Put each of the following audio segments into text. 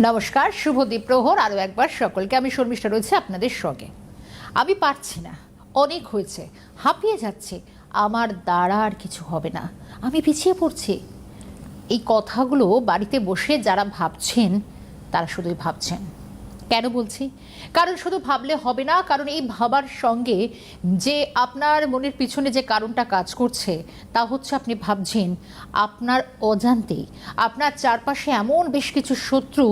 নমস্কার শুভ প্রহর, আরও একবার সকলকে। আমি শর্মিষ্ঠা রয়েছে আপনাদের সঙ্গে। আমি পারছি না। অনেক হয়েছে। হাঁপিয়ে যাচ্ছে। আমার দ্বারা আর কিছু হবে না। আমি পিছিয়ে পড়ছি। এই কথাগুলো বাড়িতে বসে যারা ভাবছেন, তারা শুধুই ভাবছেন। কেন বলছি? কারণ শুধু ভাবলে হবে না, কারণ এই ভাবার সঙ্গে যে আপনার মনের পিছনে যে কারণটা কাজ করছে, তা হচ্ছে আপনি ভাবছেন আপনার অজান্তেই আপনার চারপাশে এমন বেশ কিছু শত্রু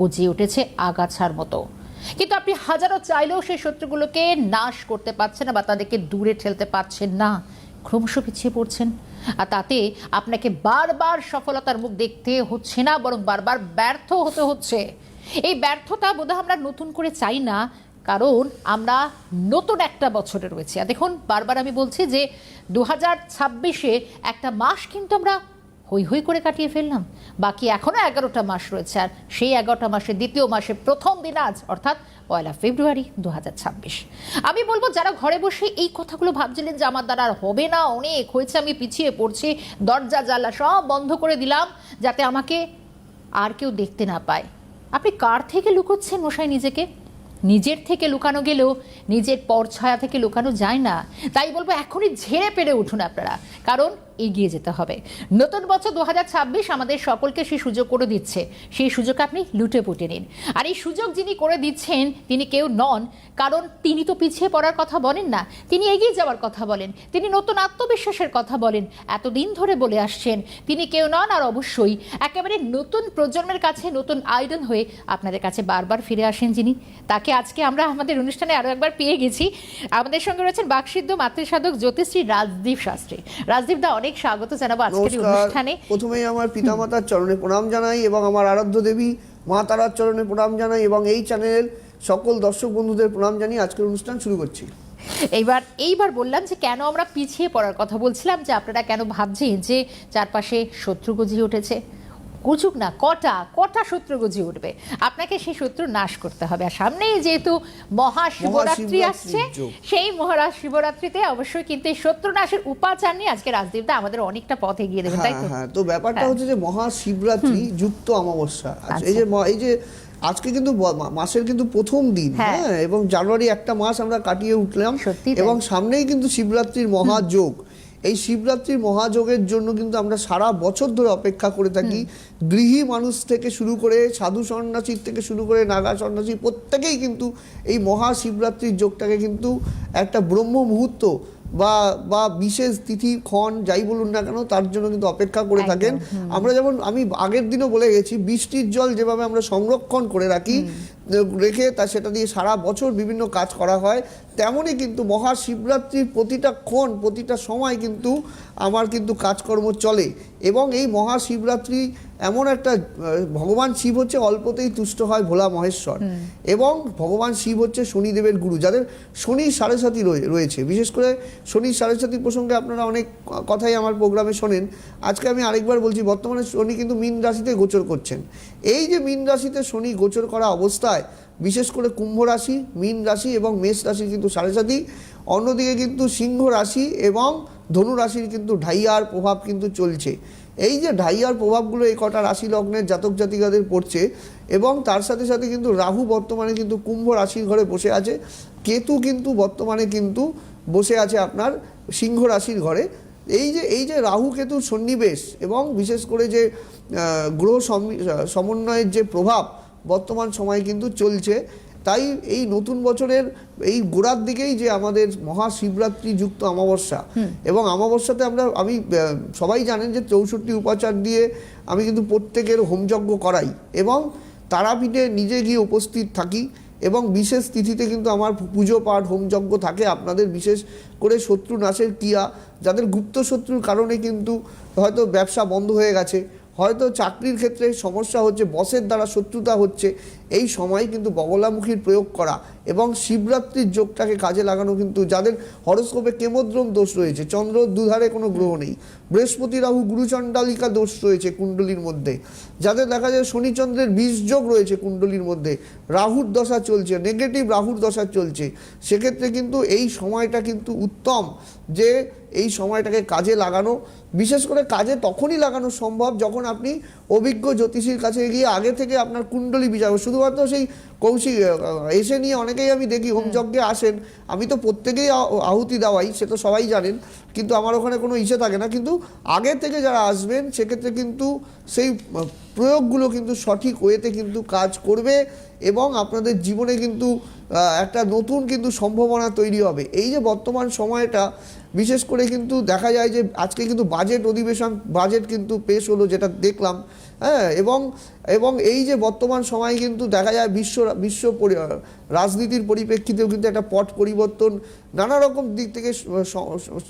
গজিয়ে উঠেছে আগাছার মতো। কিন্তু আপনি হাজারো চাইলেও সেই শত্রুগুলোকে নাশ করতে পারছেন না বা তাদেরকে দূরে ঠেলতে পারছেন না। ক্রমশ পিছিয়ে পড়ছেন। আর তাতে আপনাকে বারবার সফলতার মুখ দেখতে হচ্ছে না, বরং বারবার ব্যর্থ হতে হচ্ছে। এই ব্যর্থতা বোধহয় আমরা নতুন করে চাই না, কারণ আমরা নতুন একটা বছরে রয়েছি। আর দেখুন, বারবার আমি বলছি যে দু হাজার ছাব্বিশে একটা মাস কিন্তু আমরা হই হই করে কাটিয়ে ফেললাম। বাকি এখনও এগারোটা মাস রয়েছে, আর সেই এগারোটা মাসের দ্বিতীয় মাসে প্রথম দিন আজ, অর্থাৎ পয়লা ফেব্রুয়ারি দু হাজার ছাব্বিশ। আমি বলব, যারা ঘরে বসে এই কথাগুলো ভাবছিলেন যে আমার দ্বারা আর হবে না, অনেক হয়েছে, আমি পিছিয়ে পড়ছি দরজা জানলা সব বন্ধ করে দিলাম, যাতে আমাকে আর কেউ দেখতে না পায়। আপনি কার থেকে লুকোচ্ছেন মশাই নিজেকে? নিজের থেকে লুকানো গেলেও নিজের পরছায়া থেকে লুকানো যায় না। তাই বলব এখনই ঝেড়ে পেরে উঠুন আপনারা। কারণ এগিয়ে যেতে হবে। নতুন বছর দু হাজার ছাব্বিশ আমাদের সকলকে সেই সুযোগ করে দিচ্ছে। সেই সুযোগ আপনি লুটে পুটে নিন। আর এই সুযোগ যিনি করে দিচ্ছেন, তিনি কেউ নন, কারণ তিনি তো পিছিয়ে পড়ার কথা বলেন না। তিনি এগিয়ে যাওয়ার কথা বলেন। তিনি নতুন আত্মবিশ্বাসের কথা বলেন। এতদিন ধরে বলে আসছেন, তিনি কেউ নন আর অবশ্যই একেবারে নতুন প্রজন্মের কাছে, নতুন আইডল হয়ে আপনাদের কাছে বারবার ফিরে আসেন যিনি। তাকে আজকে আমরা আমাদের অনুষ্ঠানে আরও একবার পেয়ে গেছি। আমাদের সঙ্গে রয়েছেন বাকসিদ্ধ মাতৃসাধক জ্যোতিশ্রী রাজদীপ শাস্ত্রী। রাজদীপ দা অনেক স্বাগত জানাব আজকের অনুষ্ঠানে। প্রথমেই আমার পিতামাতার চরণে প্রণাম জানাই এবং আমার আরাধ্য দেবী মা তারার চরণে প্রণাম জানাই এবং এই চ্যানেল সকল দর্শক বন্ধুদের প্রণাম জানিয়ে আজকের অনুষ্ঠান শুরু করছি। এইবার এইবার বললাম যে কেন আমরা পিছিয়ে পড়ার কথা বলছিলাম যে আপনারা কেন ভাবছেন যে চারপাশে শত্রু গজিয়ে উঠেছে গুজুক না কটা কটা শত্রু গজিয়ে উঠবে? আপনাকে সেই শত্রু নাশ করতে হবে। আর সামনেই যেহেতু মহাশিবরাত্রি আসছে সেই মহারা শিবরাত্রিতে অবশ্যই কিন্তু এই শত্রু নাশের উপাচার নিয়ে আজকে রাজদীপদা আমাদের অনেকটা পথ এগিয়ে দেবেন তাই হ্যাঁ তো? হ্যাঁ তো ব্যাপারটা হ্যাঁ। হচ্ছে যে মহাশিবরাত্রি যুক্ত অমাবস্যা। আচ্ছা, এই যে এই যে আজকে কিন্তু মাসের কিন্তু প্রথম দিন হ্যাঁ। এবং জানুয়ারি একটা মাস আমরা কাটিয়ে উঠলাম সত্যি এবং সামনেই কিন্তু শিবরাত্রির মহাযোগ এই শিবরাত্রির মহাযোগের জন্য কিন্তু আমরা সারা বছর ধরে অপেক্ষা করে থাকি। গৃহী মানুষ থেকে শুরু করে সাধু সন্ন্যাসীর থেকে শুরু করে নাগা সন্ন্যাসী প্রত্যেকেই কিন্তু এই মহাশিবরাত্রির যোগটাকে কিন্তু একটা ব্রহ্ম মুহূর্ত বা বা বিশেষ তিথি ক্ষণ যাই বলুন না কেন তার জন্য কিন্তু অপেক্ষা করে থাকেন। আমরা যেমন আমি আগের দিনও বলে গেছি বৃষ্টির জল যেভাবে আমরা সংরক্ষণ করে রাখি রেখে তা সেটা দিয়ে সারা বছর বিভিন্ন কাজ করা হয়। তেমনই কিন্তু মহাশিবরাত্রির প্রতিটা ক্ষণ প্রতিটা সময় কিন্তু আমার কিন্তু কাজকর্ম চলে। এবং এই মহাশিবরাত্রি এমন একটা ভগবান শিব হচ্ছে অল্পতেই তুষ্ট হয় ভোলা মহেশ্বর। এবং ভগবান শিব হচ্ছে শনিদেবের গুরু যাদের শনির সাড়ে সাথী রয়ে- রয়েছে। বিশেষ করে শনির সাড়ে সাথী প্রসঙ্গে আপনারা অনেক কথাই আমার প্রোগ্রামে শোনেন। আজকে আমি আরেকবার বলছি বর্তমানে শনি কিন্তু মীন রাশিতে গোচর করছেন। এই যে মীন রাশিতে শনি গোচর করা অবস্থায় বিশেষ করে কুম্ভ রাশি, মীন রাশি এবং মেষ রাশি কিন্তু সাড়ে সাথী অন্যদিকে কিন্তু সিংহ রাশি এবং ধনু রাশির কিন্তু ঢাইয়ার প্রভাব কিন্তু চলছে। এই যে ঢাইয়ার প্রভাবগুলো এই কটা রাশি লগ্নের জাতক জাতিকাদের পড়ছে এবং তার সাথে সাথে কিন্তু রাহু বর্তমানে কিন্তু কুম্ভ রাশির ঘরে বসে আছে। কেতু কিন্তু বর্তমানে কিন্তু বসে আছে আপনার সিংহ রাশির ঘরে। এই যে এই যে রাহু কেতুর সন্নিবেশ এবং বিশেষ করে যে গ্রহ সমি- সমন্বয়ের যে প্রভাব বর্তমান সময়ে কিন্তু চলছে। তাই এই নতুন বছরের এই গোড়ার দিকেই যে আমাদের মহাশিবরাত্রি যুক্ত অমাবস্যা এবং অমাবস্যাতে আমরা আমি সবাই জানেন যে চৌষট্টি উপাচার দিয়ে আমি কিন্তু প্রত্যেকের হোমযজ্ঞ করাই এবং তারাপীঠে নিজে গিয়ে উপস্থিত থাকি এবং বিশেষ তিথিতে কিন্তু আমার পুজো পাঠ হোমযজ্ঞ থাকে। আপনাদের বিশেষ করে শত্রু নাশের ক্রিয়া যাদের গুপ্ত শত্রুর কারণে কিন্তু হয়তো ব্যবসা বন্ধ হয়ে গেছে। হয়তো চাকরির ক্ষেত্রে সমস্যা হচ্ছে বসের দ্বারা শত্রুতা হচ্ছে। এই সময় কিন্তু বগলামুখীর প্রয়োগ করা এবং শিবরাত্রির যোগটাকে কাজে লাগানো কিন্তু যাদের হরস্কোপে কেমোদ্রম দোষ রয়েছে, চন্দ্র দুধারে কোনো গ্রহ নেই, বৃহস্পতি রাহু গুরুচণ্ডালিকা দোষ রয়েছে কুণ্ডলীর মধ্যে, যাদের দেখা যায় শনিচন্দ্রের বিষ যোগ রয়েছে কুণ্ডলীর মধ্যে, রাহুর দশা চলছে নেগেটিভ রাহুর দশা চলছে, সেক্ষেত্রে কিন্তু এই সময়টা কিন্তু উত্তম যে এই সময়টাকে কাজে লাগানো, বিশেষ করে কাজে তখনই লাগানো সম্ভব যখন আপনি অভিজ্ঞ জ্যোতিষীর কাছে গিয়ে আগে থেকে আপনার কুণ্ডলী বিচার শুধুমাত্র সেই কৌশিক এসে নিয়ে অনেকেই আমি দেখি হোম। যজ্ঞে আসেন। আমি তো প্রত্যেকেই আহুতি দেওয়াই সে তো সবাই জানেন কিন্তু আমার ওখানে কোনো ইসে থাকে না। কিন্তু আগে থেকে যারা আসবেন সেক্ষেত্রে কিন্তু সেই প্রয়োগগুলো কিন্তু সঠিক ওয়েতে কিন্তু কাজ করবে এবং আপনাদের জীবনে কিন্তু একটা নতুন কিন্তু সম্ভাবনা তৈরি হবে। এই যে বর্তমান সময়টা বিশেষ করে কিন্তু দেখা যায় যে আজকে কিন্তু বাজেট অধিবেশন বাজেট কিন্তু পেশ হলো যেটা দেখলাম। হ্যাঁ এবং এবং এই যে বর্তমান সময় কিন্তু দেখা যায় বিশ্ব বিশ্ব পরি- রাজনীতির পরিপ্রেক্ষিতেও কিন্তু একটা পট পরিবর্তন নানা রকম দিক থেকে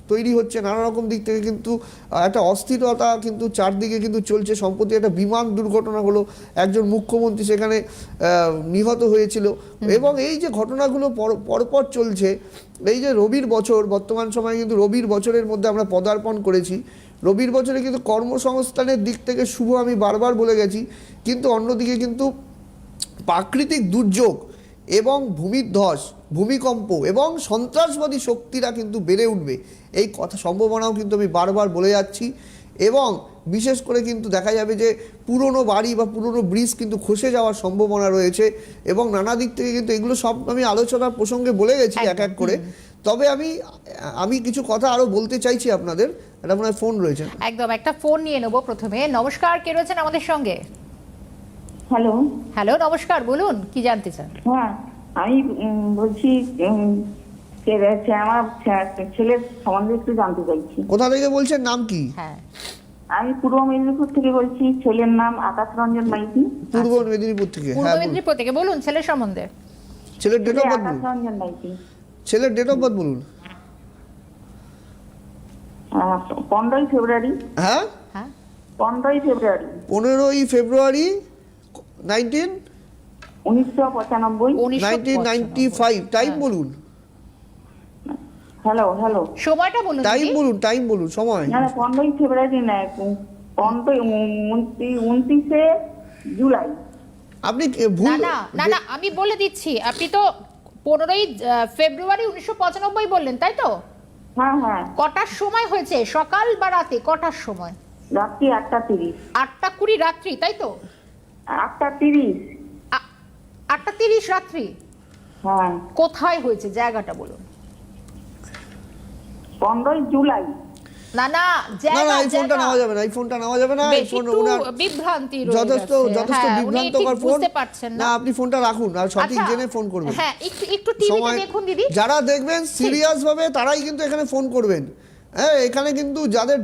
তৈরি হচ্ছে নানা রকম দিক থেকে কিন্তু একটা অস্থিরতা কিন্তু চারদিকে কিন্তু চলছে সম্প্রতি একটা বিমান দুর্ঘটনা হলো একজন মুখ্যমন্ত্রী সেখানে নিহত হয়েছিল। এবং এই যে ঘটনাগুলো পর- পরপর চলছে এই যে রবির বছর বর্তমান সময়ে কিন্তু রবির বছরের মধ্যে আমরা পদার্পণ করেছি রবির বছরে কিন্তু কর্মসংস্থানের দিক থেকে শুভ আমি বারবার বলে গেছি কিন্তু অন্যদিকে কিন্তু প্রাকৃতিক দুর্যোগ এবং ভূমিধ্বস ভূমিকম্প এবং সন্ত্রাসবাদী শক্তিরা কিন্তু বেড়ে উঠবে। এই কথা সম্ভাবনাও কিন্তু আমি বারবার বলে যাচ্ছি এবং বিশেষ করে কিন্তু দেখা যাবে যে পুরনো বাড়ি বা পুরনো ব্রিজ কিন্তু খসে যাওয়ার সম্ভাবনা রয়েছে এবং নানা দিক থেকে কিন্তু এগুলো সব আমি আলোচনার প্রসঙ্গে বলে গেছি এক এক করে। তবে আমি আমি কিছু কথা আরও বলতে চাইছি আপনাদের। এটা মনে হয় ফোন রয়েছে। একদম একটা ফোন নিয়ে নেব প্রথমে। নমস্কার কে রয়েছেন আমাদের সঙ্গে? হ্যালো হ্যালো নমস্কার বলুন কি জানতে চান? হ্যাঁ আমি বলছি ছে- আমার ছে- ছেলের সম্বন্ধে একটু জানতে চাইছি। কোথা থেকে বলছেন? নাম কি? হ্যাঁ। আমি পূর্ব মেদিনীপুর থেকে বলছি ছেলের নাম আকাশ রঞ্জন মাইতি। পূর্ব মেদিনীপুর থেকে পূর্ব হ্যাঁ মেদিনীপুর থেকে বলুন ছেলের সম্বন্ধে। ছেলের ডেট অফ বার্থ আকাশ বলুন ছেলের ডেট অফ বার্থ বলুন। পনেরোই ফেব্রুয়ারি। হ্যাঁ? হ্যাঁ। পনেরোই ফেব্রুয়ারি। পনেরোই ফেব্রুয়ারি নাইনটিন উনিশশো পঁচানব্বই। নাইনটিন নাইনটি ফাইভ টাইম বলুন। হ্যালো হ্যালো সময়টা বলুন টাইম বলুন টাইম বলুন সময়। না পনেরোই ফেব্রুয়ারি নয় পনেরোই উনত্রিশে জুলাই। আপনি ভুল না না না না আমি বলে দিচ্ছি আপনি তো পনেরোই ফেব্রুয়ারি উনিশশো পঁচানব্বই বললেন তাই তো? হ্যাঁ হ্যাঁ। কটার সময় হয়েছে? সকাল বা রাতে? কটার সময়? রাত্রি আটটা তিরিশ। আটটা কুড়ি রাত্রি তাই তো? আটটা তিরিশ। আ- আটটা তিরিশ রাত্রি? হ্যাঁ। কোথায় হয়েছে? জায়গাটা বলুন। পনেরোই জুলাই। না না না না এই ফোনটা নেওয়া যাবে না এই ফোনটা নেওয়া যাবে না এই ফোন ওনার বিভ্রান্তি যথেষ্ট যথেষ্ট উনি ঠিক বিভ্রান্তকর ফোন না। না আপনি ফোনটা রাখুন আর সঠিক জেনে ফোন করবেন। হ্যাঁ একটু একটু টিভিতে দেখুন দিদি। যারা দেখবেন সিরিয়াস ভাবে তারাই কিন্তু এখানে ফোন করবেন। হ্যাঁ এখানে কিন্তু যাদের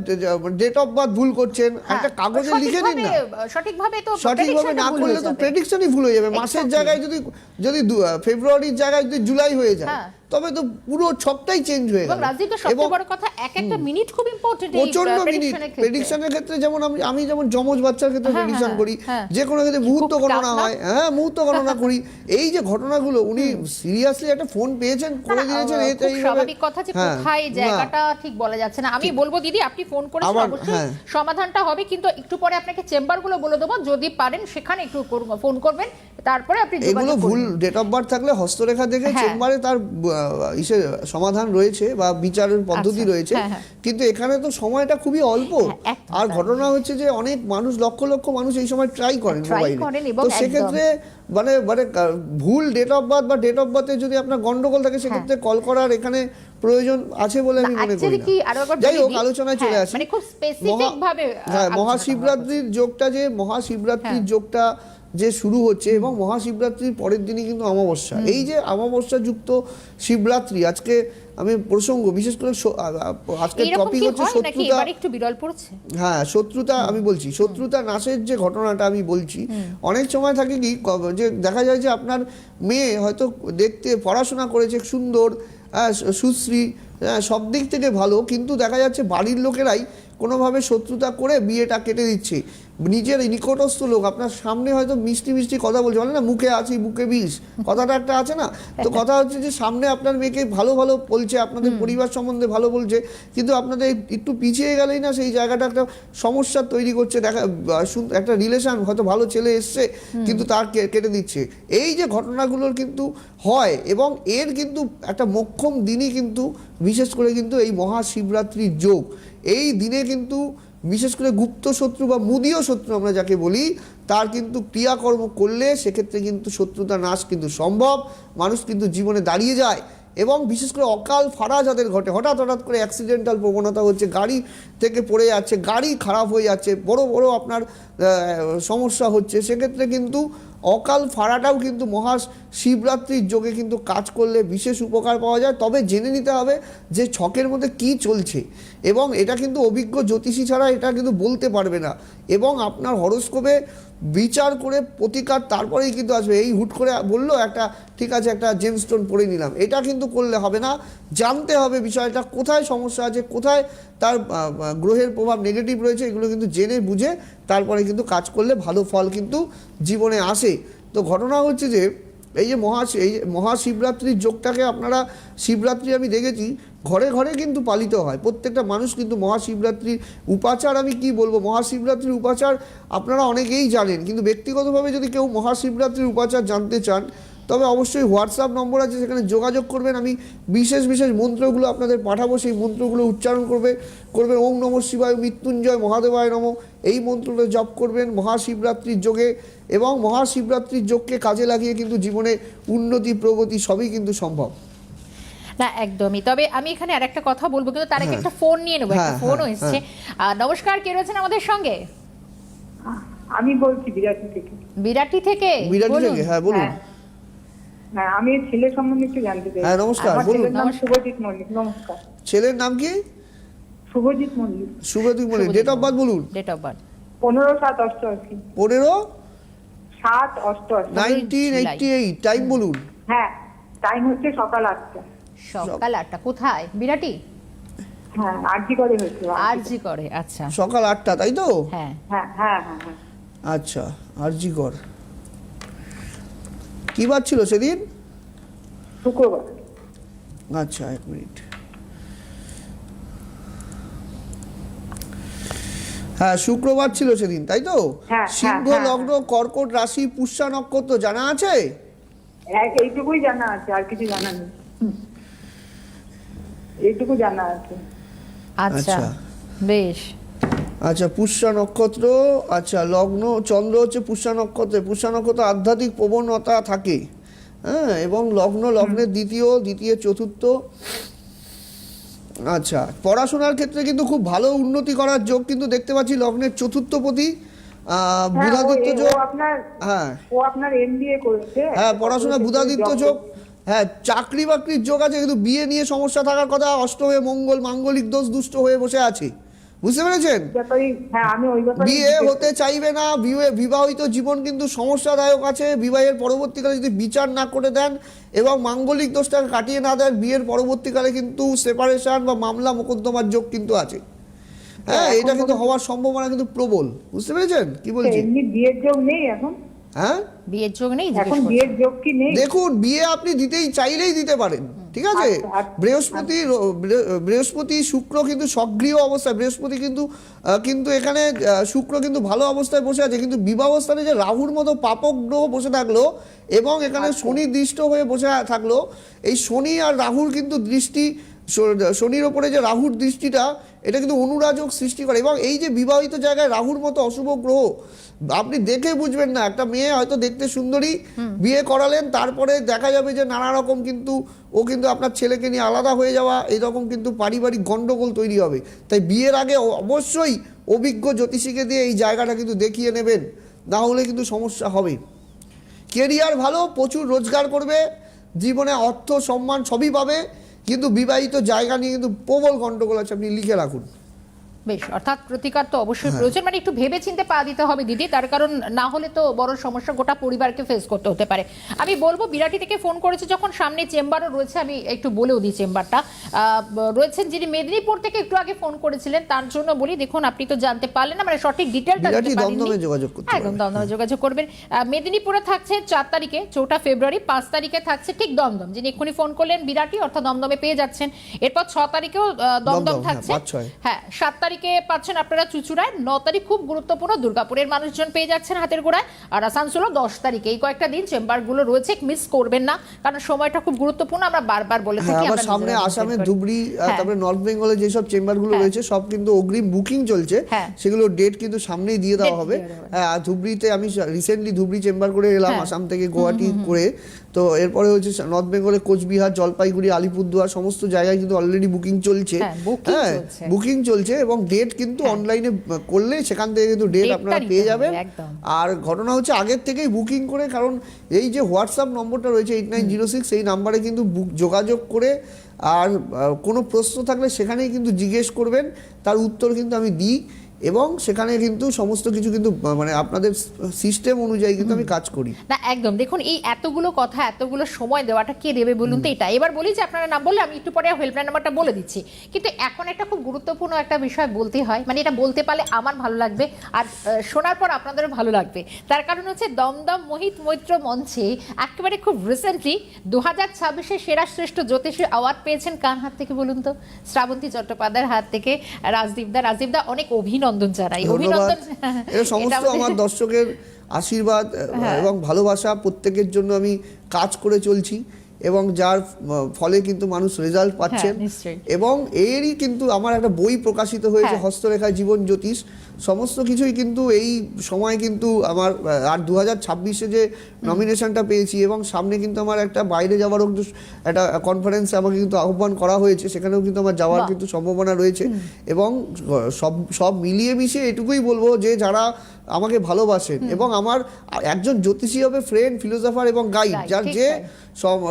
ডেট অফ বার্থ ভুল করছেন হ্যাঁ, একটা কাগজে লিখে দিন না। সঠিকভাবে- তো সঠিকভাবে না করলে তো প্রেডিকশনই ভুল হয়ে যাবে। মাসের জায়গায় যদি যদি ফেব্রুয়ারির জায়গায় যদি জুলাই হয়ে যায় হ্যাঁ। তবে তো পুরো ছকটাই চেঞ্জ হয়ে গেল। সবচেয়ে বড় কথা এক একটা মিনিট খুব ইম্পর্টেন্ট প্রচণ্ড মিনিট প্রেডিকশনের ক্ষেত্রে। যেমন আমি আমি যেমন যমজ বাচ্চার ক্ষেত্রে হ্যাঁ, প্রেডিকশন হ্যাঁ, করি হ্যাঁ। যে কোনো ক্ষেত্রে মুহূর্ত গণনা হয় হ্যাঁ মুহূর্ত গণনা করি। এই যে ঘটনাগুলো উনি সিরিয়াসলি একটা ফোন পেয়েছেন করে দিয়েছেন এটা স্বাভাবিক কথা যে হ্যাঁ, কোথায় জায়গাটা ঠিক বলা যাচ্ছে না। আমি বলব দিদি আপনি ফোন করেছেন অবশ্যই হ্যাঁ। সমাধানটা হবে কিন্তু একটু পরে আপনাকে চেম্বারগুলো বলে দেবো যদি পারেন সেখানে একটু ফোন করবেন তারপরে আপনি এগুলো ভুল ডেট অফ বার্থ থাকলে হস্তরেখা দেখে হ্যাঁ। চেম্বারে তার ইসে সমাধান রয়েছে বা বিচারের পদ্ধতি আচ্ছা, রয়েছে হ্যাঁ, হ্যাঁ। কিন্তু এখানে তো সময়টা খুবই অল্প। হ্যাঁ, আর ঘটনা হচ্ছে যে অনেক মানুষ লক্ষ লক্ষ মানুষ এই সময় ট্রাই করেন মোবাইল মোবাইলে তো সেক্ষেত্রে মানে মানে ভুল ডেট অফ বার্থ বা ডেট অফ বার্থে যদি আপনার গন্ডগোল থাকে সেক্ষেত্রে কল করার এখানে প্রয়োজন আছে বলে আমি হ্যাঁ। মনে করি যাই হোক আলোচনায় চলে হ্যাঁ, আসি। মানে মহা- হ্যাঁ মহাশিবরাত্রির যোগটা যে মহাশিবরাত্রির হ্যাঁ। যোগটা যে শুরু হচ্ছে এবং মহাশিবরাত্রির পরের দিনই কিন্তু অমাবস্যা। এই যে অমাবস্যা যুক্ত শিবরাত্রি আজকে আমি প্রসঙ্গ বিশেষ করে আজকের টপিক হচ্ছে শত্রুতা একটু বিরল পড়ছে? হ্যাঁ শত্রুতা আমি বলছি শত্রুতা নাশের যে ঘটনাটা আমি বলছি অনেক সময় থাকে কি যে দেখা যায় যে আপনার মেয়ে হয়তো দেখতে পড়াশোনা করেছে সুন্দর সুশ্রী হ্যাঁ, সব দিক থেকে ভালো কিন্তু দেখা যাচ্ছে বাড়ির লোকেরাই কোনোভাবে শত্রুতা করে বিয়েটা কেটে দিচ্ছে। নিজের নিকটস্থ লোক আপনার সামনে হয়তো মিষ্টি মিষ্টি কথা বলছে বলে না মুখে আছি মুখে বিষ। কথাটা একটা আছে না? তো কথা হচ্ছে যে সামনে আপনার মেয়েকে ভালো ভালো বলছে আপনাদের পরিবার সম্বন্ধে ভালো বলছে কিন্তু আপনাদের একটু পিছিয়ে গেলেই না সেই জায়গাটা একটা সমস্যা তৈরি করছে। দেখা একটা রিলেশন হয়তো ভালো ছেলে এসছে কিন্তু তার কেটে দিচ্ছে। এই যে ঘটনাগুলোর কিন্তু হয় এবং এর কিন্তু একটা মোক্ষম দিনই কিন্তু বিশেষ করে কিন্তু এই মহাশিবরাত্রির যোগ। এই দিনে কিন্তু বিশেষ করে গুপ্ত শত্রু বা মুদীয় শত্রু আমরা যাকে বলি, তার কিন্তু ক্রিয়াকর্ম করলে সেক্ষেত্রে কিন্তু শত্রুতা নাশ কিন্তু সম্ভব, মানুষ কিন্তু জীবনে দাঁড়িয়ে যায়। এবং বিশেষ করে অকাল ফাড়া যাদের ঘটে, হঠাৎ হঠাৎ করে অ্যাক্সিডেন্টাল প্রবণতা হচ্ছে, গাড়ি থেকে পড়ে যাচ্ছে, গাড়ি খারাপ হয়ে যাচ্ছে, বড় বড় আপনার সমস্যা হচ্ছে, সেক্ষেত্রে কিন্তু অকাল ফাড়াটাও কিন্তু মহা শিবরাত্রির যোগে কিন্তু কাজ করলে বিশেষ উপকার পাওয়া যায়। তবে জেনে নিতে হবে যে ছকের মধ্যে কি চলছে এবং এটা কিন্তু অভিজ্ঞ জ্যোতিষী ছাড়া এটা কিন্তু বলতে পারবে না এবং আপনার হরস্কোপে বিচার করে প্রতিকার তারপরেই কিন্তু আসবে। এই হুট করে বলল একটা, ঠিক আছে, একটা জেমস্টোন পরে নিলাম। এটা কিন্তু করলে হবে না। জানতে হবে বিষয়টা, কোথায় সমস্যা আছে, কোথায় তার গ্রহের প্রভাব নেগেটিভ রয়েছে, এগুলো কিন্তু জেনে বুঝে তারপরে কিন্তু কাজ করলে ভালো ফল কিন্তু জীবনে আসে। তো ঘটনা হচ্ছে যে, এই যে মহা এই মহাশিবরাত্রির যোগটাকে আপনারা শিবরাত্রি আমি দেখেছি, ঘরে ঘরে কিন্তু পালিত হয়। প্রত্যেকটা মানুষ কিন্তু মহাশিবরাত্রির উপাচার, আমি কি বলব, মহাশিবরাত্রির উপাচার আপনারা অনেকেই জানেন, কিন্তু ব্যক্তিগতভাবে যদি কেউ মহাশিবরাত্রির উপাচার জানতে চান তবে অবশ্যই হোয়াটসঅ্যাপ নম্বর আছে সেখানে যোগাযোগ করবেন। আমি বিশেষ বিশেষ মন্ত্রগুলো আপনাদের পাঠাবো সেই মন্ত্রগুলো উচ্চারণ করবে করবেন। ওম নম শিবায় মৃত্যুঞ্জয় মহাদেবায় নম। এই মন্ত্রটা জপ করবেন। মহাশিবরাত্রির যোগে এবং মহাশিবরাত্রির যোগকে কাজে লাগিয়ে কিন্তু জীবনে উন্নতি প্রগতি সবই কিন্তু সম্ভব। না একদমই। তবে আমি এখানে আর একটা কথা বলব কিন্তু তার আগে হ্যাঁ। একটা ফোন নিয়ে নেব একটা হ্যাঁ, ফোনও হ্যাঁ, এসছে। আহ, নমস্কার কে রয়েছেন আমাদের সঙ্গে? আমি বলছি বিরাটি থেকে। বিরাটি থেকে? বিরাটি থেকে? হ্যাঁ বলুন। হ্যাঁ আমি ছেলে সম্বন্ধে একটু জানতে চাই। হ্যাঁ, নমস্কার, বলুন। ছেলের নাম শুভজিৎ মল্লিক নমস্কার। ছেলের নাম কি? Subhajit Mallick. Subratik Mallick date of birth বলুন। ডেট অফ বার্থ পনেরো সাত অষ্টআশি। পনেরো? সাত অষ্টআশি। নাইনটিন এইটটি এইট টাইম বলুন। হ্যাঁ টাইম হচ্ছে সকাল আটটা। সকাল আটটা কোথায়? বিরাটি? হ্যাঁ আরজি করে হয়েছে আর জি করে আচ্ছা। সকাল আটটা তাই তো? হ্যাঁ। হ্যাঁ হ্যাঁ হ্যাঁ হ্যাঁ। আচ্ছা আরজি কর। কি বার ছিল সেদিন? শুক্রবার। আচ্ছা এক মিনিট। হ্যাঁ শুক্রবার ছিল সেদিন তাই তো? হ্যাঁ, সিংহ হ্যাঁ, হ্যাঁ, লগ্ন কর্কট রাশি পুষ্যা নক্ষত্র জানা আছে? এইটুকুই জানা আছে আর কিছু জানা নেই। এইটুকু জানা আছে। আচ্ছা আচ্ছা। বেশ। আচ্ছা পুষ্যা নক্ষত্র আচ্ছা লগ্ন চন্দ্র হচ্ছে পুষ্যা নক্ষত্রে। পুষ্যা নক্ষত্র আধ্যাত্মিক প্রবণতা থাকে। হ্যাঁ এবং লগ্ন লগ্নের দ্বিতীয় দ্বিতীয় চতুর্থ। আচ্ছা পড়াশোনার ক্ষেত্রে কিন্তু খুব ভালো উন্নতি করার যোগ কিন্তু দেখতে পাচ্ছি লগ্নের চতুর্থ প্রতি হ্যাঁ, বুধাদিত্য যোগ। আপনার হ্যাঁ। ও আপনার এমবিএ করেছে। হ্যাঁ পড়াশোনা বুধাদিত্য যোগ। হ্যাঁ চাকরি বাকরির যোগ আছে কিন্তু বিয়ে নিয়ে সমস্যা থাকার কথা অষ্টমে মঙ্গল মাঙ্গলিক দোষ দুষ্ট হয়ে বসে আছে। বুঝতে পেরেছেন? হ্যাঁ বিয়ে হতে চাইবে না বিয়ে- বিবাহিত জীবন কিন্তু সমস্যাদায়ক আছে। বিবাহের পরবর্তীকালে যদি বিচার না করে দেন এবং মাঙ্গলিক দোষটাকে কাটিয়ে না দেন বিয়ের পরবর্তীকালে কিন্তু সেপারেশন বা মামলা মোকদ্দমার যোগ কিন্তু আছে। হ্যাঁ এটা কিন্তু হওয়ার সম্ভাবনা কিন্তু প্রবল। বুঝতে পেরেছেন? কি বলছি বিয়ের যোগ নেই এখন। হ্যাঁ? বিয়ের যোগ নেই এখন বিয়ের যোগ কি নেই? দেখুন বিয়ে আপনি দিতেই চাইলেই দিতে পারেন। ঠিক আছে। বৃহস্পতি বৃহস্পতি শুক্র কিন্তু সক্রিয় অবস্থায় বৃহস্পতি কিন্তু কিন্তু এখানে শুক্র কিন্তু ভালো অবস্থায় বসে আছে কিন্তু বিবাহস্থানে যে রাহুর মতো পাপক গ্রহ বসে থাকল এবং এখানে আচ্ছা। শনি দৃষ্ট হয়ে বসে থাকল এই শনি আর রাহুর কিন্তু দৃষ্টি শনির ওপরে যে রাহুর দৃষ্টিটা এটা কিন্তু অনুরাজক সৃষ্টি করে। এবং এই যে বিবাহিত জায়গায় রাহুর মতো অশুভ গ্রহ আপনি দেখে বুঝবেন না। একটা মেয়ে হয়তো দেখতে সুন্দরী বিয়ে করালেন তারপরে দেখা যাবে যে নানা রকম কিন্তু ও কিন্তু আপনার ছেলেকে নিয়ে আলাদা হয়ে যাওয়া এইরকম কিন্তু পারিবারিক গন্ডগোল তৈরি হবে। তাই বিয়ের আগে অবশ্যই অভিজ্ঞ জ্যোতিষীকে দিয়ে এই জায়গাটা কিন্তু দেখিয়ে নেবেন। না হলে কিন্তু সমস্যা হবে। কেরিয়ার ভালো প্রচুর রোজগার করবে জীবনে অর্থ সম্মান সবই পাবে। কিন্তু বিবাহিত জায়গা নিয়ে কিন্তু প্রবল গণ্ডগোল আছে আপনি লিখে রাখুন। বেশ অর্থাৎ প্রতিকার তো হ্যাঁ। অবশ্যই প্রয়োজন। মানে একটু ভেবে চিন্তে পা দিতে হবে দিদি তার কারণ না হলে তো বড় সমস্যা গোটা পরিবারকে ফেস করতে হতে পারে। আমি বলব বিরাটি থেকে ফোন করেছে যখন সামনে চেম্বারও রয়েছে আমি একটু বলেও দিই চেম্বারটা। রয়েছেন যিনি মেদিনীপুর থেকে একটু আগে ফোন করেছিলেন তার জন্য বলি দেখুন আপনি তো জানতে পারলেন না মানে সঠিক ডিটেলটা একদম দমদমে যোগাযোগ করবেন। মেদিনীপুরে থাকছে চার তারিখে চৌঠা ফেব্রুয়ারি পাঁচ তারিখে থাকছে ঠিক দমদম। যিনি এক্ষুনি ফোন করলেন বিরাটি অর্থাৎ দমদমে পেয়ে যাচ্ছেন। এরপর ছ তারিখেও দমদম দমদম, হ্যাঁ, থাকছে। হ্যাঁ সাত তারিখে পাচ্ছেন আপনারা চুচুড়ায়। ন তারিখ খুব গুরুত্বপূর্ণ। দুর্গাপুরের মানুষজন পেয়ে যাচ্ছেন হাতের গোড়ায়। আর আসানসোলও দশ তারিখে। এই কয়েকটা দিন চেম্বারগুলো রয়েছে মিস করবেন না। কারণ সময়টা খুব গুরুত্বপূর্ণ। আমরা বারবার বলে হ্যাঁ থাকি আবার আমরা সামনে আসামে ধুবড়ি হ্যাঁ। তারপরে নর্থ বেঙ্গলে যেসব চেম্বারগুলো হ্যাঁ। রয়েছে সব কিন্তু অগ্রিম বুকিং চলছে। হ্যাঁ। সেগুলো ডেট কিন্তু সামনেই দিয়ে দেওয়া হবে। হ্যাঁ ধুবড়িতে আমি রিসেন্টলি ধুবড়ি চেম্বার করে এলাম হ্যাঁ। আসাম থেকে গুয়াহাটি করে। তো এরপরে হচ্ছে নর্থ বেঙ্গলে কোচবিহার জলপাইগুড়ি আলিপুরদুয়ার সমস্ত জায়গায় কিন্তু অলরেডি বুকিং চলছে। হ্যাঁ, হ্যাঁ বুকিং চলছে এবং ডেট কিন্তু অনলাইনে করলে সেখান থেকে কিন্তু ডেট আপনারা পেয়ে যাবেন। আর ঘটনা হচ্ছে আগের থেকেই বুকিং করে কারণ এই যে হোয়াটসঅ্যাপ নম্বরটা রয়েছে এইট নাইন জিরো সিক্স এই নাম্বারে কিন্তু বুক- যোগাযোগ করে আর কোনো প্রশ্ন থাকলে সেখানেই কিন্তু জিজ্ঞেস করবেন। তার উত্তর কিন্তু আমি দিই। এবং সেখানে কিন্তু সমস্ত কিছু কিন্তু মানে আপনাদের সিস্টেম অনুযায়ী কিন্তু আমি কাজ করি। না একদম। দেখুন এই এতগুলো কথা এতগুলো সময় দেওয়াটা কে দেবে বলুন তো এটা? এবার বলি যে আপনারা নাম বললে আমি একটু পরে হেল্পলাইন নাম্বারটা বলে দিচ্ছি। কিন্তু এখন একটা খুব গুরুত্বপূর্ণ একটা বিষয় বলতে হয় মানে এটা বলতে পারলে আমার ভালো লাগবে আর শোনার পর আপনাদেরও ভালো লাগবে। তার কারণ হচ্ছে দমদম মোহিত মৈত্র মঞ্চে একেবারে খুব রিসেন্টলি দু হাজার ছাব্বিশে সেরা শ্রেষ্ঠ জ্যোতিষী অ্যাওয়ার্ড পেয়েছেন কার হাত থেকে বলুন তো? শ্রাবন্তী চট্টোপাধ্যায়ের হাত থেকে রাজদীপদা। রাজদীপদা অনেক অভিনন্দন জানাই অভিনন্দন। এটা সমস্ত আমার দর্শকের আশীর্বাদ হ্যাঁ। এবং ভালোবাসা প্রত্যেকের জন্য আমি কাজ করে চলছি এবং যার ফলে কিন্তু মানুষ রেজাল্ট পাচ্ছেন। হ্যাঁ, এবং এরই কিন্তু আমার একটা বই প্রকাশিত হয়েছে হস্তরেখা জীবন জ্যোতিষ। সমস্ত কিছুই কিন্তু এই সময় কিন্তু আমার আর দু হাজার ছাব্বিশে যে নমিনেশনটা পেয়েছি এবং সামনে কিন্তু আমার একটা বাইরে যাওয়ারও কিন্তু একটা কনফারেন্সে আমাকে কিন্তু আহ্বান করা হয়েছে সেখানেও কিন্তু আমার যাওয়ার কিন্তু সম্ভাবনা রয়েছে এবং সব সব মিলিয়ে মিশিয়ে এটুকুই বলব যে যারা আমাকে ভালোবাসেন এবং আমার একজন জ্যোতিষী হবে ফ্রেন্ড ফিলোসফার এবং গাইড যার যে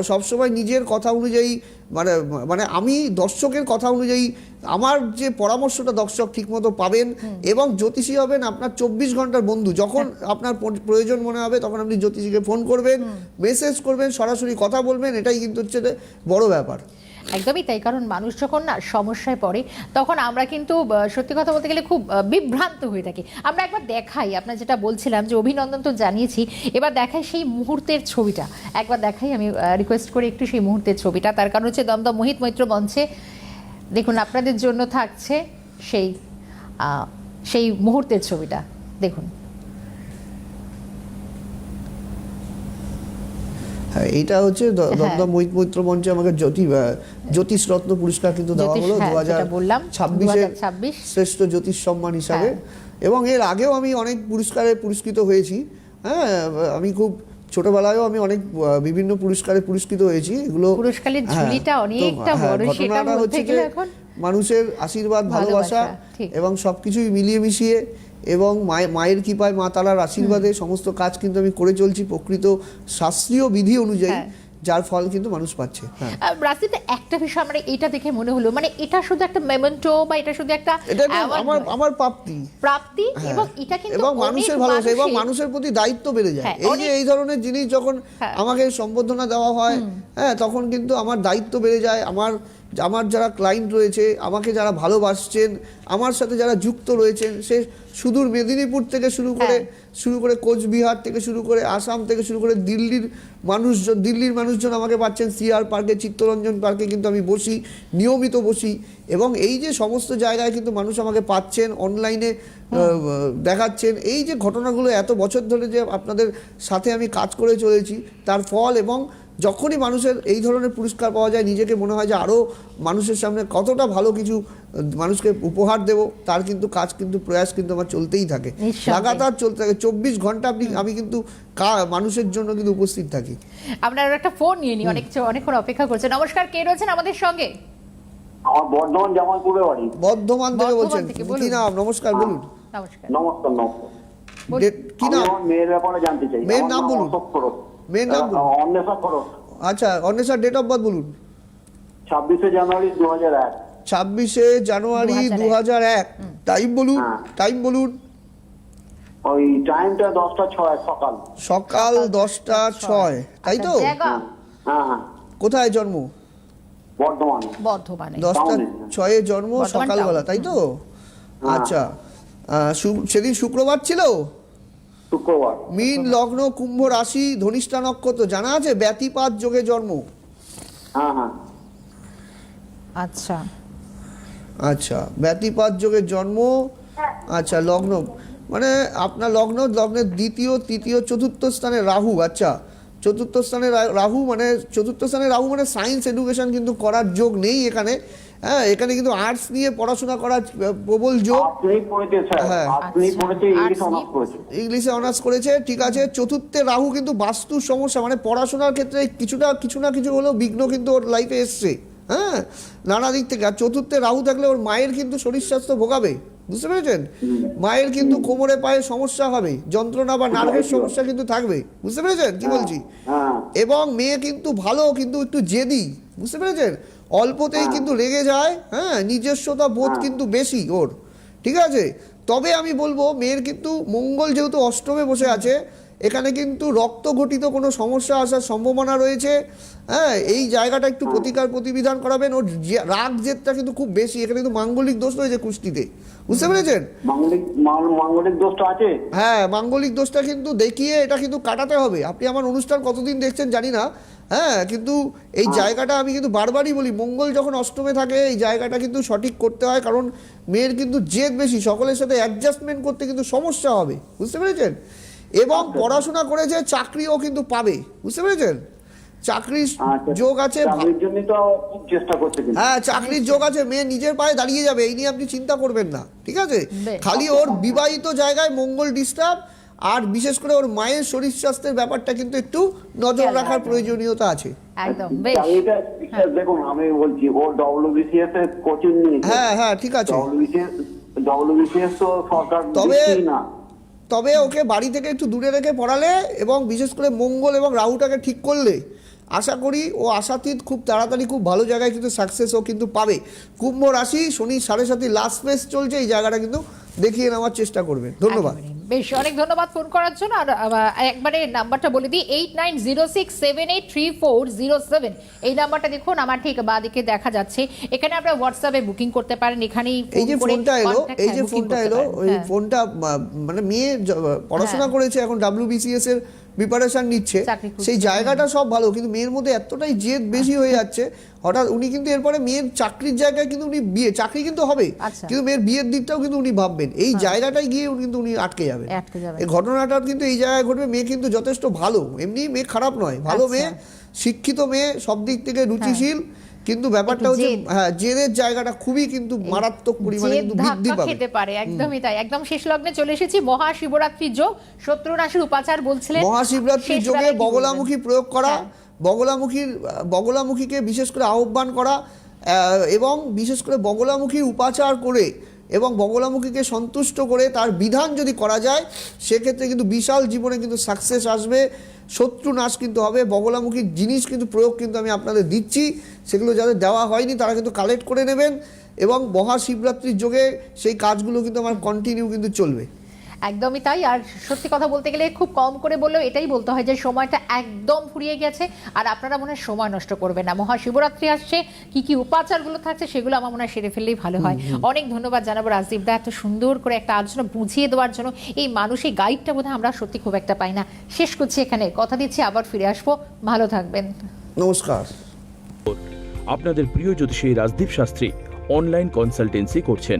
সবসময় নিজের কথা অনুযায়ী মানে মানে আমি দর্শকের কথা অনুযায়ী আমার যে পরামর্শটা দর্শক ঠিকমতো পাবেন এবং জ্যোতিষী হবেন আপনার চব্বিশ ঘণ্টার বন্ধু। যখন হ্যাঁ। আপনার প্রয়োজন মনে হবে তখন আপনি জ্যোতিষীকে ফোন করবেন মেসেজ করবেন সরাসরি কথা বলবেন এটাই কিন্তু হচ্ছে যে বড় ব্যাপার। একদমই তাই কারণ মানুষ যখন না সমস্যায় পড়ে তখন আমরা কিন্তু সত্যি কথা বলতে গেলে খুব বিভ্রান্ত হয়ে থাকি। আমরা একবার দেখাই আপনার যেটা বলছিলাম যে অভিনন্দন তো জানিয়েছি এবার দেখাই সেই মুহূর্তের ছবিটা। একবার দেখাই আমি রিকোয়েস্ট করি একটু সেই মুহূর্তের ছবিটা। তার কারণ হচ্ছে দমদম মোহিত মৈত্র মঞ্চে দেখুন আপনাদের জন্য থাকছে সেই সেই মুহূর্তের ছবিটা। দেখুন। হ্যাঁ এইটা হচ্ছে দ- দমদম মৈত মৈত্র মঞ্চে আমাকে জ্যোতি জ্যোতিষ রত্ন পুরস্কার কিন্তু দেওয়া হলো হ্যাঁ, দু হাজার ছাব্বিশে শ্রেষ্ঠ জ্যোতিষ সম্মান হিসাবে হ্যাঁ। এবং এর আগেও আমি অনেক পুরস্কারে পুরস্কৃত হয়েছি হ্যাঁ আমি খুব ছোটবেলায়ও আমি অনেক বিভিন্ন পুরস্কারে পুরস্কৃত হয়েছি এগুলো পুরস্কারের হ্যাঁ, ঝুলিটা অনেকটা বড়, সেটা ঘটনাটা বলতে হচ্ছে গেলে যে এখন মানুষের আশীর্বাদ ভালোবাসা। এবং সবকিছুই মিলিয়ে মিশিয়ে এবং মায়ের কৃপায় মা তালার আশীর্বাদে সমস্ত কাজ কিন্তু আমি করে চলছি প্রকৃত শাস্ত্রীয় বিধি অনুযায়ী। যার ফল কিন্তু মানুষ পাচ্ছে। হ্যাঁ। রাজদীপ একটা বিষয় আমার এটা দেখে মনে হলো মানে এটা শুধু একটা মেমেন্টো বা এটা শুধু একটা আমার আমার প্রাপ্তি। প্রাপ্তি হ্যাঁ। এবং এটা কিন্তু এবং মানুষের ভালোবাসা এবং মানুষের- প্রতি দায়িত্ব বেড়ে যায়। হ্যাঁ, এই যে এই ধরনের জিনিস যখন। আমাকে সম্বোধনা দেওয়া হয় হ্যাঁ তখন কিন্তু আমার দায়িত্ব বেড়ে যায় আমার আমার যারা ক্লায়েন্ট রয়েছে আমাকে যারা ভালোবাসছেন আমার সাথে যারা যুক্ত রয়েছেন সে সুদূর মেদিনীপুর থেকে শুরু করে হ্যাঁ। শুরু করে কোচবিহার থেকে শুরু করে আসাম থেকে শুরু করে দিল্লির মানুষজন দিল্লির মানুষজন আমাকে পাচ্ছেন সিআর পার্কে চিত্তরঞ্জন পার্কে কিন্তু আমি বসি নিয়মিত বসি এবং এই যে সমস্ত জায়গায় কিন্তু মানুষ আমাকে পাচ্ছেন অনলাইনে দেখাচ্ছেন এই যে ঘটনাগুলো এত বছর ধরে যে আপনাদের সাথে আমি কাজ করে চলেছি তার ফল এবং যখনই মানুষের এই ধরনের পুরস্কার পাওয়া যায় নিজেকে মনে হয় যে আরও মানুষের সামনে কতটা ভালো কিছু মানুষকে উপহার দেব তার কিন্তু কাজ কিন্তু প্রয়াস কিন্তু আমার চলতেই থাকে। লাগাতার চলতে থাকে। চব্বিশ ঘণ্টা আপনি আমি কিন্তু কা- মানুষের জন্য কিন্তু উপস্থিত থাকি। আপনার একটা ফোন নিয়ে নি অনেক অনেকক্ষণ অপেক্ষা করছে। নমস্কার কে রয়েছেন আমাদের সঙ্গে? আমার বর্ধমান জামালপুরে বাড়ি। বর্ধমান থেকে বলছেন। কি নাম? নমস্কার বলুন। নমস্কার। নমস্কার নমস্কার। কি নাম? মেয়ের ব্যাপারে জানতে চাই। মেয়ের নাম বলুন। মেয়ের নাম বলুন। অন্বেষা খরচ আচ্ছা অন্বেষার ডেট অফ বার্থ বলুন। ছাব্বিশে জানুয়ারি দু হাজার এক। ছাব্বিশে জানুয়ারি দু 2001 হাজার এক। টাইম বলুন হ্যাঁ। টাইম বলুন। ওই টাইমটা দশটা ছয় সকাল। সকাল দশটা ছয়। তাই তো? আচ্ছা, হ্যাঁ হ্যাঁ। কোথায় জন্ম? বর্ধমানে। বর্ধমানে। দশটা। ছয়ে জন্ম সকালবেলা তাই তো? আচ্ছা সেদিন শুক্রবার ছিল? শুক্রবার। মীন লগ্ন কুম্ভ রাশি ধনিষ্ঠা নক্ষত্র জানা আছে? ব্যতিপাত যোগে জন্ম। হ্যাঁ হ্যাঁ। আচ্ছা। আচ্ছা ব্যতিপাত যোগে জন্ম। আচ্ছা লগ্ন। মানে আপনার লগ্ন লগ্নের দ্বিতীয় তৃতীয় চতুর্থ স্থানে রাহু। আচ্ছা চতুর্থ স্থানে রাহু মানে চতুর্থ স্থানে রাহু মানে সায়েন্স এডুকেশন কিন্তু করার যোগ নেই এখানে। হ্যাঁ এখানে কিন্তু আর্টস নিয়ে পড়াশোনা করার আহ, প্রবল যোগ হ্যাঁ। ইংলিশ অনার্স করেছে। ইংলিশে অনার্স করেছে ঠিক আছে। চতুর্থে রাহু কিন্তু বাস্তু সমস্যা মানে পড়াশোনার ক্ষেত্রে কিছুটা কিছু না কিছু হলেও বিঘ্ন কিন্তু ওর লাইফে এসছে। হ্যাঁ নানা দিক থেকে। আর চতুর্থে রাহু থাকলে ওর মায়ের কিন্তু শরীর স্বাস্থ্য ভোগাবে। বুঝতে পেরেছেন? মায়ের কিন্তু কোমরে পায়ে সমস্যা হবে। যন্ত্রণা বা নার্ভের সমস্যা কিন্তু থাকবে। বুঝতে পেরেছেন? কি বলছি? হ্যাঁ। এবং মেয়ে কিন্তু ভালো কিন্তু একটু জেদি। বুঝতে পেরেছেন? অল্পতেই কিন্তু রেগে যায় হ্যাঁ নিজস্বতা বোধ কিন্তু বেশি ওর ঠিক আছে? তবে আমি বলব মেয়ের কিন্তু মঙ্গল যেহেতু অষ্টমে বসে আছে এখানে কিন্তু রক্ত ঘটিত কোনো সমস্যা আসার সম্ভাবনা রয়েছে হ্যাঁ এই জায়গাটা একটু প্রতিকার প্রতিবিধান করাবেন ওর যে- রাগ জেদটা কিন্তু খুব বেশি এখানে কিন্তু মাঙ্গলিক দোষ রয়েছে কুষ্টিতে। বুঝতে পেরেছেন? মাঙ্গলিক দোষটা আছে। হ্যাঁ মাঙ্গলিক দোষটা কিন্তু দেখিয়ে এটা কিন্তু কাটাতে হবে। আপনি আমার অনুষ্ঠান কতদিন দেখছেন জানি না। হ্যাঁ কিন্তু এই জায়গাটা আমি কিন্তু বারবারই বলি মঙ্গল যখন অষ্টমে থাকে এই জায়গাটা কিন্তু সঠিক করতে হয়। কারণ মেয়ের কিন্তু জেদ বেশি সকলের সাথে অ্যাডজাস্টমেন্ট করতে কিন্তু সমস্যা হবে। বুঝতে পেরেছেন? এবং পড়াশোনা করেছে চাকরিও কিন্তু পাবে। বুঝতে পেরেছেন? চাকরির আচ্ছা যোগ আছে হ্যাঁ চাকরির যোগ আছে মেয়ে নিজের পায়ে দাঁড়িয়ে যাবে এই নিয়ে আপনি চিন্তা করবেন না ঠিক আছে? খালি ওর বিবাহিত জায়গায় মঙ্গল ডিস্টার্ব আর বিশেষ করে ওর মায়ের শরীর স্বাস্থ্যের ব্যাপারটা কিন্তু একটু নজর রাখার প্রয়োজনীয়তা আছে। একদম বেশ। চাকরিটা দেখুন আমি বলছি ও ডব্লিউবিসিএস এর কোচিং হ্যাঁ হ্যাঁ ঠিক আছে। ডব্লিউবিসিএস ডব্লিউবিসিএস তো সরকার তবে- না। তবে ওকে বাড়ি থেকে একটু দূরে রেখে পড়ালে এবং বিশেষ করে মঙ্গল এবং রাহুটাকে ঠিক করলে আশা করি ও আশাতীত খুব তাড়াতাড়ি খুব ভালো জায়গায় কিন্তু সাকসেস ও কিন্তু পাবে। কুম্ভ রাশি শনি সাড়ে সাথে লাস্ট ফেস চলছে এই জায়গাটা কিন্তু দেখিয়ে নেওয়ার চেষ্টা করবেন ধন্যবাদ। বেশ অনেক ধন্যবাদ ফোন করার জন্য। আর একবারে নাম্বারটা বলে দিই eight nine zero six seven eight three four zero seven এই নাম্বারটা দেখুন আমার ঠিক বাদিকে দেখা যাচ্ছে। এখানে আপনারা হোয়াটসঅ্যাপে বুকিং করতে পারেন এখানেই এই যে ফোনটা এলো এই হ্যাঁ, যে ফোনটা এলো ওই হ্যাঁ। ফোনটা মানে মেয়ে পড়াশোনা হ্যাঁ। করেছে এখন ডাব্লিউবিসিএস এর প্রিপারেশন নিচ্ছে। সেই জায়গাটা সব ভালো কিন্তু মেয়ের মধ্যে এতটাই জেদ বেশি হয়ে যাচ্ছে হঠাৎ উনি কিন্তু এরপরে মেয়ের চাকরির জায়গায় কিন্তু উনি বিয়ে চাকরি কিন্তু হবে আচ্ছা। কিন্তু মেয়ের বিয়ের দিকটাও কিন্তু উনি ভাববেন। এই জায়গাটায় গিয়ে উনি কিন্তু উনি আটকে যাবে এই ঘটনাটা কিন্তু এই জায়গায় ঘটবে মেয়ে কিন্তু যথেষ্ট ভালো এমনি মেয়ে খারাপ নয় ভালো আচ্ছা। মেয়ে শিক্ষিত মেয়ে সব দিক থেকে রুচিশীল কিন্তু ব্যাপারটা হচ্ছে হ্যাঁ জেদের জায়গাটা খুবই কিন্তু মারাত্মক পরিমাণে কিন্তু বৃদ্ধি পাবে। খেতে পারে একদমই তাই। একদম শেষ লগ্নে চলে এসেছি মহাশিবরাত্রি যোগ। শত্রু নাশের উপাচার বলছিলেন। মহাশিবরাত্রির শিবরাত্রি যোগে বগলামুখী প্রয়োগ করা হ্যাঁ। বগলামুখীর বগলামুখীকে বিশেষ করে আহ্বান করা আহ, এবং বিশেষ করে বগলামুখী উপাচার করে এবং বগলামুখীকে সন্তুষ্ট করে তার বিধান যদি করা যায়, সেক্ষেত্রে কিন্তু বিশাল জীবনে কিন্তু সাকসেস আসবে। শত্রু নাশ কিন্তু হবে, বগলামুখীর জিনিস কিন্তু প্রয়োগ কিন্তু আমি আপনাদের দিচ্ছি। সেগুলো যাদের দেওয়া হয়নি, তারা কিন্তু কালেক্ট করে নেবেন এবং মহাশিবরাত্রির যোগে সেই কাজগুলো কিন্তু আমার কন্টিনিউ কিন্তু চলবে। একদমই তাই। আর সত্যি কথা বলতে গেলে খুব কম করে বললেও এটাই বলতে হয় যে সময়টা একদম ফুরিয়ে গেছে আর আপনারা মনে হয় সময় নষ্ট করবেন না। মহাশিবরাত্রি আসছে কি কি উপাচারগুলো থাকছে সেগুলো আমার মনে হয় সেরে ফেললেই ভালো হয়। অনেক ধন্যবাদ জানাব রাজদীপ দা এত সুন্দর করে একটা আলোচনা বুঝিয়ে দেওয়ার জন্য। এই মানুষের গাইডটা বোধহয় আমরা সত্যি খুব একটা পাই না। শেষ করছি এখানে। কথা দিচ্ছি আবার ফিরে আসব। ভালো থাকবেন। নমস্কার। আপনাদের প্রিয় জ্যোতিষী রাজদীপ শাস্ত্রী অনলাইন কনসালটেন্সি করছেন।